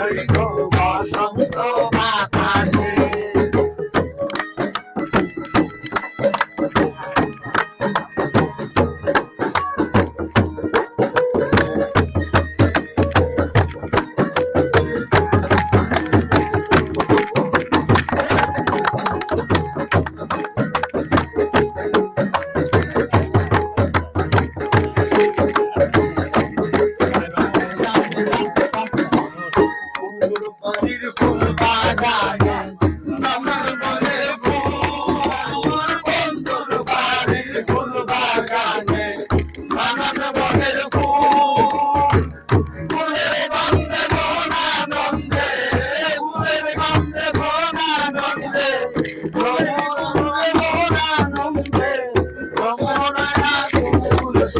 There you go.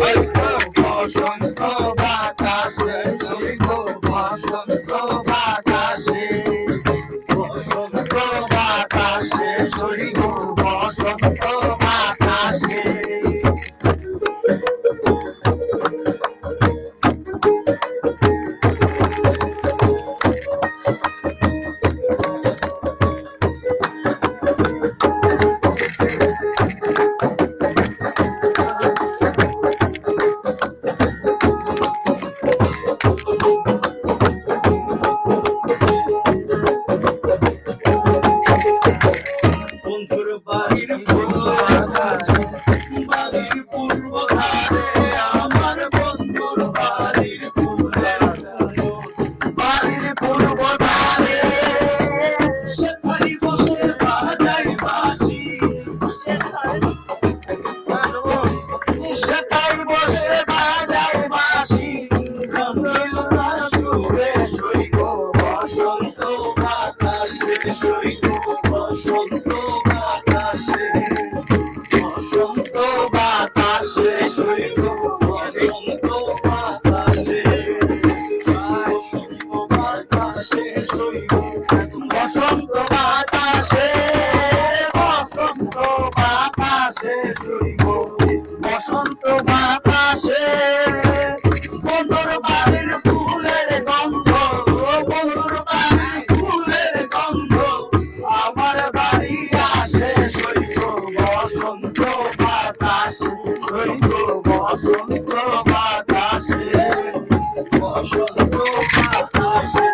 Let's go. বাড়ির ফুল আকাশে, বাড়ির পূর্ব ধারে আমার বন্ধুর বাড়ির ফুল। আকাশে, বাড়ির পূর্ব ধারে সেখানে বসে বাজাই বাঁশি সেটাই বসে বাজাই বাঁশি। রঙ্গিলা সুরে সইব বসন্ত বাতাসে সইব বসন্ত বাতাসে বসন্ত বাতাসে বসন্ত বাতাসে বন্ধুর ফুলের গন্ধ বন্ধুর ফুলের গন্ধ। আমার বাড়ি আসে শৈব বসন্ত বাতাস শৈব বসন্ত বাতাসে। বসন্ত বাতাসে